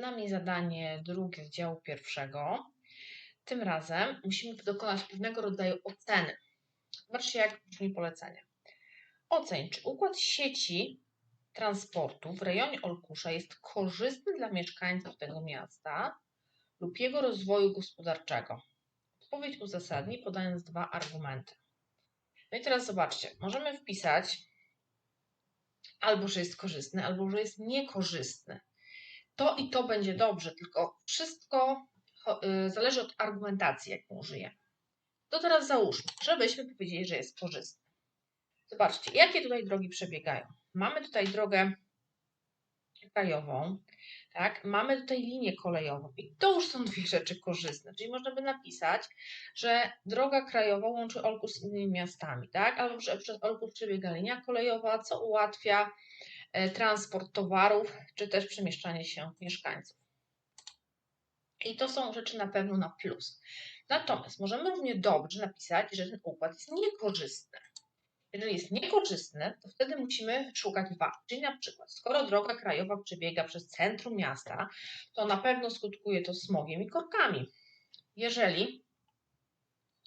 nami zadanie drugie z działu pierwszego. Tym razem musimy dokonać pewnego rodzaju oceny. Zobaczcie, jak brzmi polecenie. Oceń, czy układ sieci transportu w rejonie Olkusza jest korzystny dla mieszkańców tego miasta lub jego rozwoju gospodarczego. Odpowiedź uzasadni, podając dwa argumenty. No i teraz zobaczcie, możemy wpisać albo, że jest korzystny, albo, że jest niekorzystny. To i to będzie dobrze, tylko wszystko y, zależy od argumentacji, jaką użyjemy. To teraz załóżmy, żebyśmy powiedzieli, że jest korzystny. Zobaczcie, jakie tutaj drogi przebiegają. Mamy tutaj drogę krajową, tak? Mamy tutaj linię kolejową i to już są dwie rzeczy korzystne, czyli można by napisać, że droga krajowa łączy Olkus z innymi miastami, tak? Albo że przez Olkus przebiega linia kolejowa, co ułatwia transport towarów, czy też przemieszczanie się mieszkańców. I to są rzeczy na pewno na plus. Natomiast możemy równie dobrze napisać, że ten układ jest niekorzystny. Jeżeli jest niekorzystny, to wtedy musimy szukać wad. Czyli na przykład, skoro droga krajowa przebiega przez centrum miasta, to na pewno skutkuje to smogiem i korkami. Jeżeli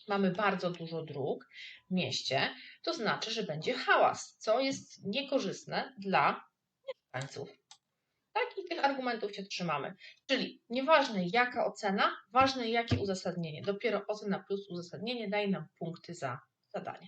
mamy bardzo dużo dróg w mieście, to znaczy, że będzie hałas, co jest niekorzystne dla mieszkańców. Tak, i tych argumentów się trzymamy. Czyli nieważne jaka ocena, ważne jakie uzasadnienie. Dopiero ocena plus uzasadnienie daje nam punkty za zadanie.